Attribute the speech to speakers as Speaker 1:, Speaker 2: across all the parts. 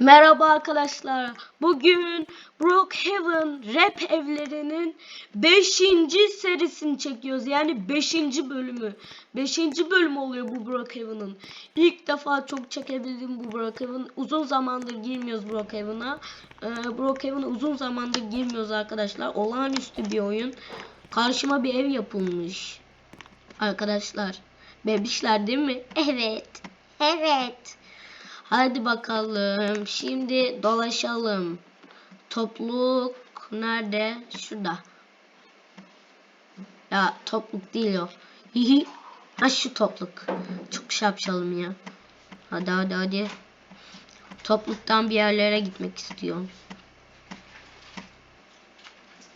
Speaker 1: Merhaba arkadaşlar. Bugün Brookhaven Rap evlerinin 5. serisini çekiyoruz. Yani 5. bölümü. 5. bölüm oluyor bu Brookhaven'ın. İlk defa çok çekebildim bu Brookhaven. Uzun zamandır girmiyoruz Brookhaven'a. Ee, Brookhaven'a uzun zamandır girmiyoruz arkadaşlar. Olağanüstü bir oyun. Karşıma bir ev yapılmış. Arkadaşlar. Bebişler değil mi? Evet. Evet. Hadi bakalım. Şimdi dolaşalım. Topluluk nerede? Şurada. Ya topluluk değil o. Hihi. ha şu topluluk. Çok şapşalım ya. Hadi hadi hadi. Topluluktan bir yerlere gitmek istiyorum.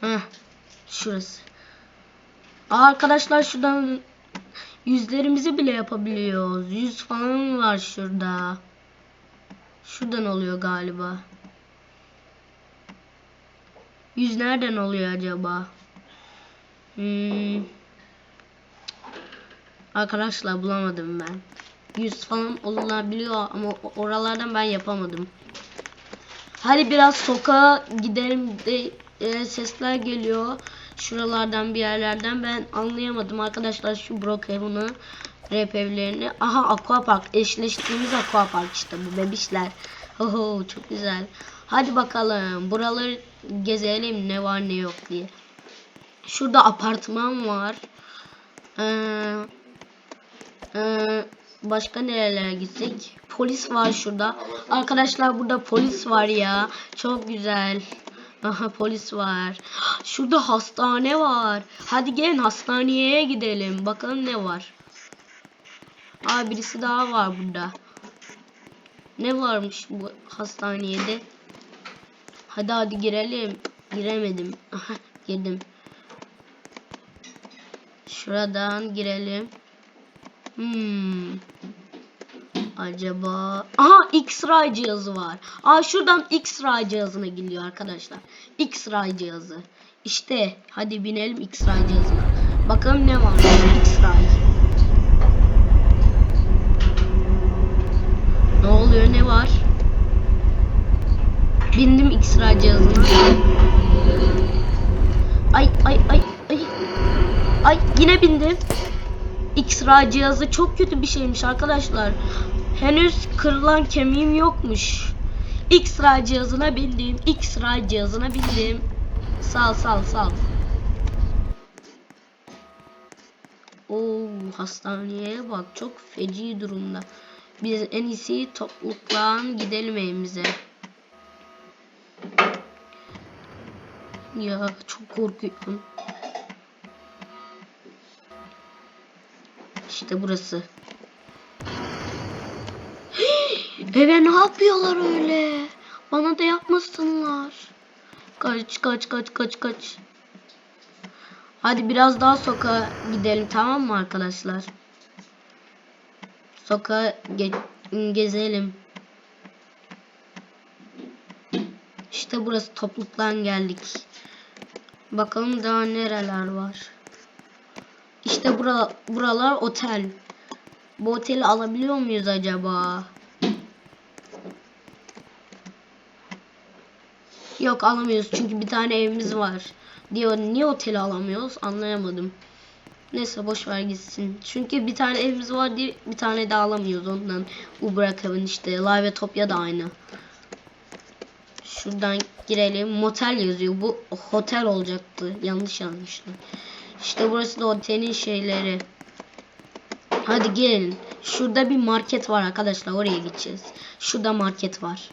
Speaker 1: Heh. Şurası. Aa, arkadaşlar şuradan yüzlerimizi bile yapabiliyoruz. Yüz falan var şurada. Şuradan oluyor galiba. Yüz nereden oluyor acaba? Hmm. Arkadaşlar bulamadım ben. Yüz falan olabiliyor ama oralardan ben yapamadım. Hadi biraz sokağa gidelim de e, sesler geliyor. Şuralardan bir yerlerden ben anlayamadım arkadaşlar şu Brookhaven'ı rap evlerini. Aha aquapark eşleştiğimiz aquapark işte bu bebişler. Oho çok güzel. Hadi bakalım buraları gezelim ne var ne yok diye. Şurada apartman var. Ee, ee, başka nerelere gitsek? Polis var şurada. Arkadaşlar burada polis var ya. Çok güzel. Aha polis var. Şurada hastane var. Hadi gelin hastaneye gidelim. Bakalım ne var. Aa birisi daha var burada. Ne varmış bu hastanede? Hadi hadi girelim. Giremedim. Girdim. Şuradan girelim. Hmm. Acaba... Aha X-ray cihazı var. Aa şuradan X-ray cihazına gidiyor arkadaşlar. X-ray cihazı. İşte hadi binelim X-ray cihazına. Bakalım ne var X-ray. Ne oluyor ne var? Bindim X-ray cihazına. Ay ay ay ay. Ay yine bindim. X-ray cihazı çok kötü bir şeymiş arkadaşlar. Henüz kırılan kemiğim yokmuş. X-ray cihazına bindim. X-ray cihazına bindim. Sal sal sal. Oo hastaneye bak çok feci durumda. Biz en iyisi toplulukla gidelim evimize. Ya çok korkuyorum. İşte burası. Eve ne yapıyorlar öyle? Bana da yapmasınlar. Kaç kaç kaç kaç kaç. Hadi biraz daha sokağa gidelim tamam mı arkadaşlar? Sokağa ge gezelim. İşte burası topluluktan geldik. Bakalım daha nereler var. İşte bura, buralar otel. Bu oteli alabiliyor muyuz acaba? Yok alamıyoruz çünkü bir tane evimiz var. Diyor niye oteli alamıyoruz anlayamadım. Neyse boş ver gitsin. Çünkü bir tane evimiz var diye bir tane de alamıyoruz ondan. Bu bırakalım işte. Live ve Topya da aynı. Şuradan girelim. Motel yazıyor. Bu hotel olacaktı. Yanlış yazmışlar. İşte burası da otelin şeyleri. Hadi gelin. Şurada bir market var arkadaşlar. Oraya gideceğiz. Şurada market var.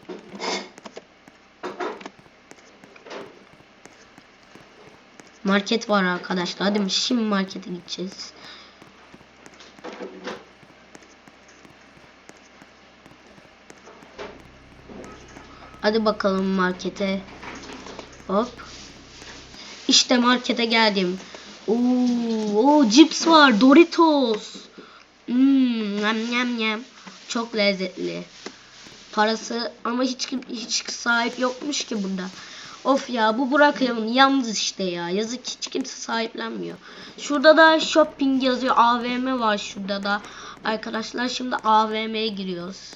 Speaker 1: Market var arkadaşlar. Hadi şimdi markete gideceğiz. Hadi bakalım markete. Hop. İşte markete geldim. Oo, oo cips var. Doritos. Hmm, yem yem yem. Çok lezzetli. Parası ama hiç hiç sahip yokmuş ki burada. Of ya bu bırakıyorum yalnız işte ya. Yazık hiç kimse sahiplenmiyor. Şurada da shopping yazıyor. AVM var şurada da. Arkadaşlar şimdi AVM'ye giriyoruz.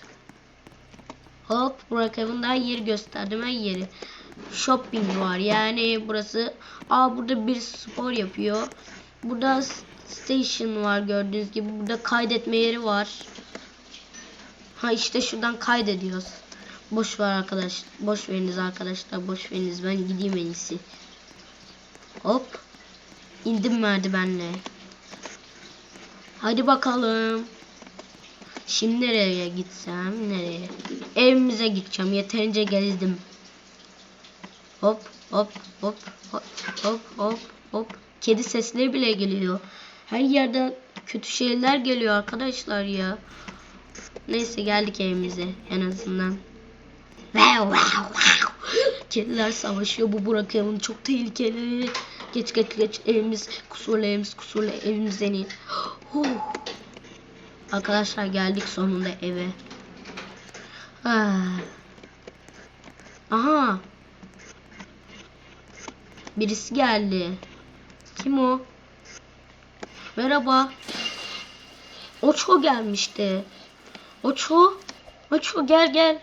Speaker 1: Hop Brookhaven'da her yeri gösterdim her yeri. Shopping var yani burası. Aa burada bir spor yapıyor. Burada station var gördüğünüz gibi. Burada kaydetme yeri var. Ha işte şuradan kaydediyoruz. Boş ver arkadaş. Boş veriniz arkadaşlar. Boş veriniz. Ben gideyim en iyisi. Hop. İndim merdivenle. Hadi bakalım. Şimdi nereye gitsem? Nereye? Evimize gideceğim. Yeterince gezdim. Hop hop hop hop hop hop hop. Kedi sesleri bile geliyor. Her yerden kötü şeyler geliyor arkadaşlar ya. Neyse geldik evimize en azından. Kediler savaşıyor. Bu Burak evin çok tehlikeli. Geç geç geç evimiz kusurlu evimiz kusurlu evimiz en iyi. Huh. Arkadaşlar geldik sonunda eve. Ah. Aha. Birisi geldi. Kim o? Merhaba. Oço gelmişti. Oço. Oço gel gel.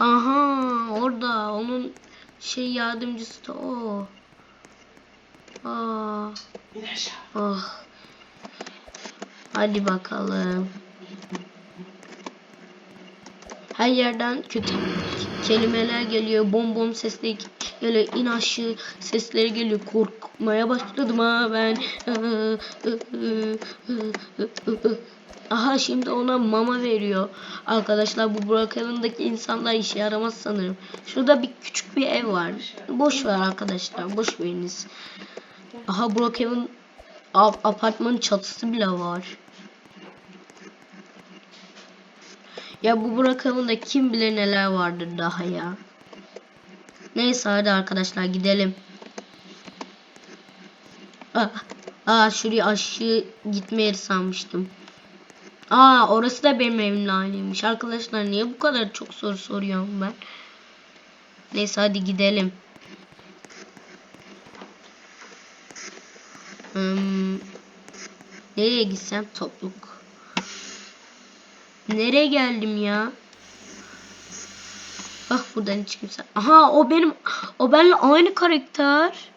Speaker 1: Aha orada onun şey yardımcısı da o. Aa. Oh. Hadi bakalım. Her yerden kötü kelimeler geliyor. Bom bom sesleri geliyor. İn aşağı sesleri geliyor. Korkmaya başladım ha ben. Aha şimdi ona mama veriyor. Arkadaşlar bu Brookhaven'daki insanlar işe yaramaz sanırım. Şurada bir küçük bir ev var. Boş ver arkadaşlar. Boş veriniz. Aha Brookhaven ap- apartmanın çatısı bile var. Ya bu Brookhaven'da kim bilir neler vardır daha ya. Neyse hadi arkadaşlar gidelim. Aa, aa şuraya aşağı gitme yeri sanmıştım. Aa orası da benim evimle aynıymış. Arkadaşlar niye bu kadar çok soru soruyorum ben? Neyse hadi gidelim. Hmm, nereye gitsem topluk. Nereye geldim ya? Bak buradan hiç kimse. Aha o benim o benimle aynı karakter.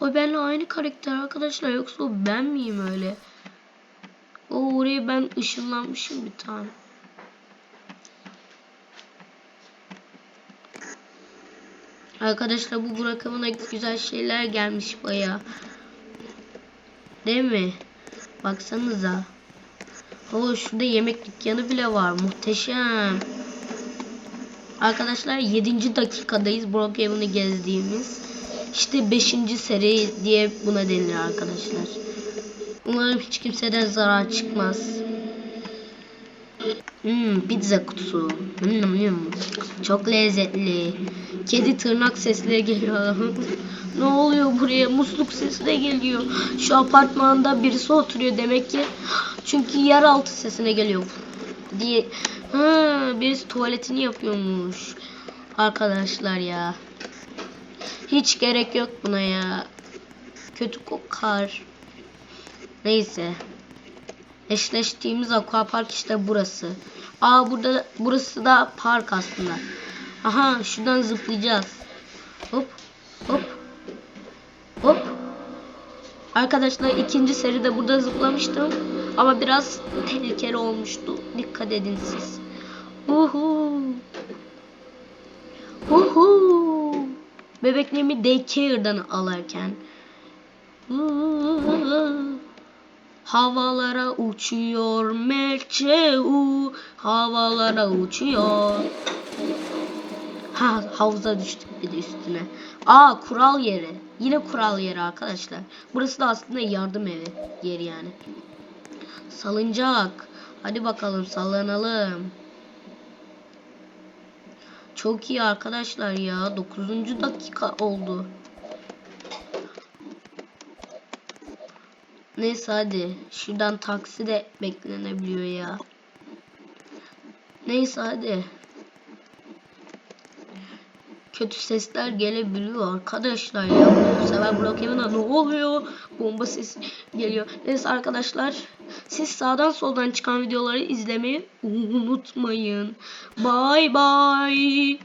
Speaker 1: O benimle aynı karakter arkadaşlar yoksa o ben miyim öyle? O oraya ben ışınlanmışım bir tane. Arkadaşlar bu bırakımına güzel şeyler gelmiş baya. Değil mi? Baksanıza. O şurada yemek dükkanı bile var. Muhteşem. Arkadaşlar 7. dakikadayız Brookhaven'ı gezdiğimiz. İşte 5. seri diye buna denilir arkadaşlar. Umarım hiç kimseden zarar çıkmaz. Hmm, pizza kutusu. Hmm, hmm. Çok lezzetli. Kedi tırnak sesleri geliyor. ne oluyor buraya? Musluk sesi de geliyor. Şu apartmanda birisi oturuyor demek ki. Çünkü yeraltı sesine geliyor. Diye. Ha, birisi tuvaletini yapıyormuş. Arkadaşlar ya. Hiç gerek yok buna ya. Kötü kokar. Neyse. Eşleştiğimiz aquapark işte burası. Aa burada burası da park aslında. Aha şuradan zıplayacağız. Hop hop hop. Arkadaşlar ikinci seride burada zıplamıştım. Ama biraz tehlikeli olmuştu. Dikkat edin siz. Uhu. Uhu. Bebeklerimi daycare'dan alırken. Uhu. Havalara uçuyor Melçeu havalara uçuyor. Ha havuza düştük bir de üstüne. Aa kural yeri. Yine kural yeri arkadaşlar. Burası da aslında yardım evi yeri yani. Salıncak. Hadi bakalım sallanalım. Çok iyi arkadaşlar ya. 9. dakika oldu. Neyse hadi. Şuradan taksi de beklenebiliyor ya. Neyse hadi. Kötü sesler gelebiliyor arkadaşlar ya. Bu sefer Brookhaven'a ne oluyor? Bomba sesi geliyor. Neyse arkadaşlar. Siz sağdan soldan çıkan videoları izlemeyi unutmayın. Bay bay.